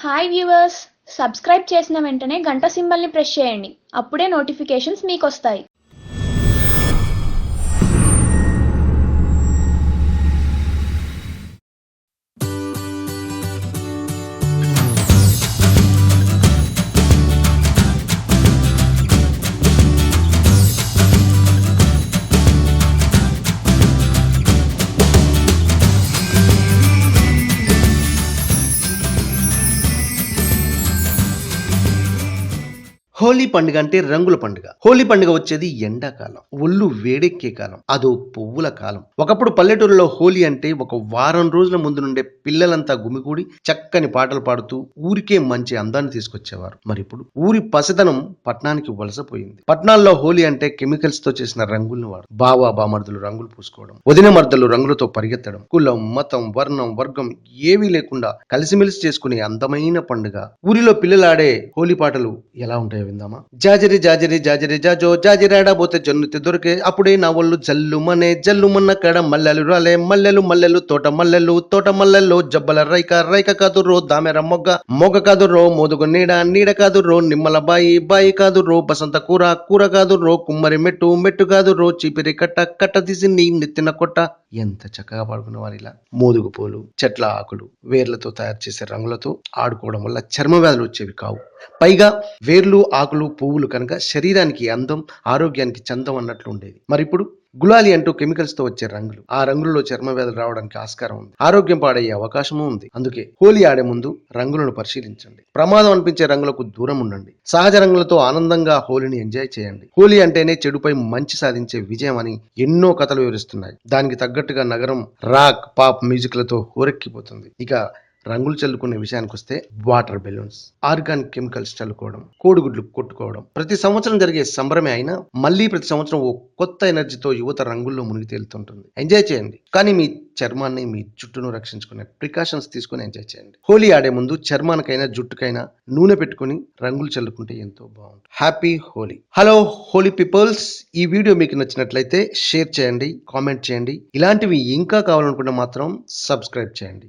Hi viewers subscribe చేసిన వెంటనే గంట సింబల్ని ప్రెస్ చేయండి. అప్పుడే నోటిఫికేషన్స్ మీకు హోలీ పండుగ అంటే రంగుల పండుగ. హోలీ పండుగ వచ్చేది ఎండాకాలం ఒళ్ళు వేడెక్కే కాలం అదో పువ్వుల కాలం. ఒకప్పుడు పల్లెటూరులో హోలీ అంటే ఒక వారం రోజుల ముందు నుండే పిల్లలంతా గుమికూడి చక్కని పాటలు పాడుతూ ఊరికే మంచి అందాన్ని తీసుకొచ్చేవారు. మరి ఇప్పుడు ఊరి పసితనం పట్నానికి వలసపోయింది పట్నాల్లో హోలీ అంటే కెమికల్స్తో చేసిన రంగుల్ని వాడు బావా బామర్దులు రంగులు పూసుకోవడం వదిన మర్దలు రంగులతో పరిగెత్తడం కులం మతం వర్ణం వర్గం ఏవీ లేకుండా కలిసిమెలిసి చేసుకునే అందమైన పండుగ. ఊరిలో పిల్లలాడే హోలీ పాటలు ఎలా ఉంటాయో విందామా? జాజరి జాజరి జాజరి జాజో జాజిరాడబోతే జన్నుతి దొరికే. అప్పుడే నా ఒళ్ళు జల్లుమనే జల్లుమన్న కడ మల్లెలు రాలే. మల్లెలు మల్లెలు తోట మల్లెలు తోట మల్లెలు జబ్బల రైక రైక కాదు రో దామెర మొగ్గ. మొగ్గ కాదు రో మోదుగు నీడ నీడ కాదు రో నిమ్మల బాయి బాయి కాదు రో బసంత కూర కూర కాదు రో కుమ్మరి మెట్టు మెట్టు కాదు రో చీపిరి కట్ట కట్ట తీసి నీ నెత్తిన కొట్ట. ఎంత చక్కగా పాడుకునే వారు ఇలా. మోదుగు పూలు చెట్ల ఆకులు వేర్లతో తయారు చేసే రంగులతో ఆడుకోవడం వల్ల చర్మ వ్యాధులు వచ్చేవి కావు. పైగా వేర్లు ఆకులు పువ్వులు కనుక శరీరానికి అందం ఆరోగ్యానికి చందం అన్నట్లు ఉండేది మరి ఇప్పుడు గులాలి అంటూ కెమికల్స్తో వచ్చే రంగులు. ఆ రంగులలో చర్మ వ్యాధులు రావడానికి ఆస్కారం ఉంది. ఆరోగ్యం పాడయ్యే అవకాశము ఉంది. అందుకే హోలీ ఆడే ముందు రంగులను పరిశీలించండి. ప్రమాదం అనిపించే రంగులకు దూరం ఉండండి. సహజ రంగులతో ఆనందంగా హోలీని ఎంజాయ్ చేయండి. హోలీ అంటేనే చెడుపై మంచి సాధించే విజయం అని ఎన్నో కథలు వివరిస్తున్నాయి. దానికి తగ్గట్టుగా నగరం రాక్ పాప్ మ్యూజిక్లతో హోరెక్కిపోతుంది. ఇక రంగులు చల్లుకునే విషయానికి వస్తే వాటర్ బెలూన్స్ ఆర్గానిక్ కెమికల్స్ చల్లుకోవడం కోడిగుడ్లు కొట్టుకోవడం. ప్రతి సంవత్సరం జరిగే సంబరమే అయినా మళ్ళీ ప్రతి సంవత్సరం ఓ కొత్త ఎనర్జీతో యువత రంగుల్లో మునిగి తేలుతుంటుంది. ఎంజాయ్ చేయండి. కానీ మీ చర్మాన్ని మీ జుట్టును రక్షించుకునే ప్రికాషన్స్ తీసుకుని ఎంజాయ్ చేయండి. హోలీ ఆడే ముందు చర్మానికైనా జుట్టుకైనా నూనె పెట్టుకుని రంగులు చల్లుకుంటే ఎంతో బాగుంటుంది. Happy Holi. Hello Holi peoples ఈ వీడియో మీకు నచ్చినట్లయితే షేర్ చేయండి కామెంట్ చేయండి. ఇలాంటివి ఇంకా కావాలనుకుంటే మాత్రం సబ్స్క్రైబ్ చేయండి.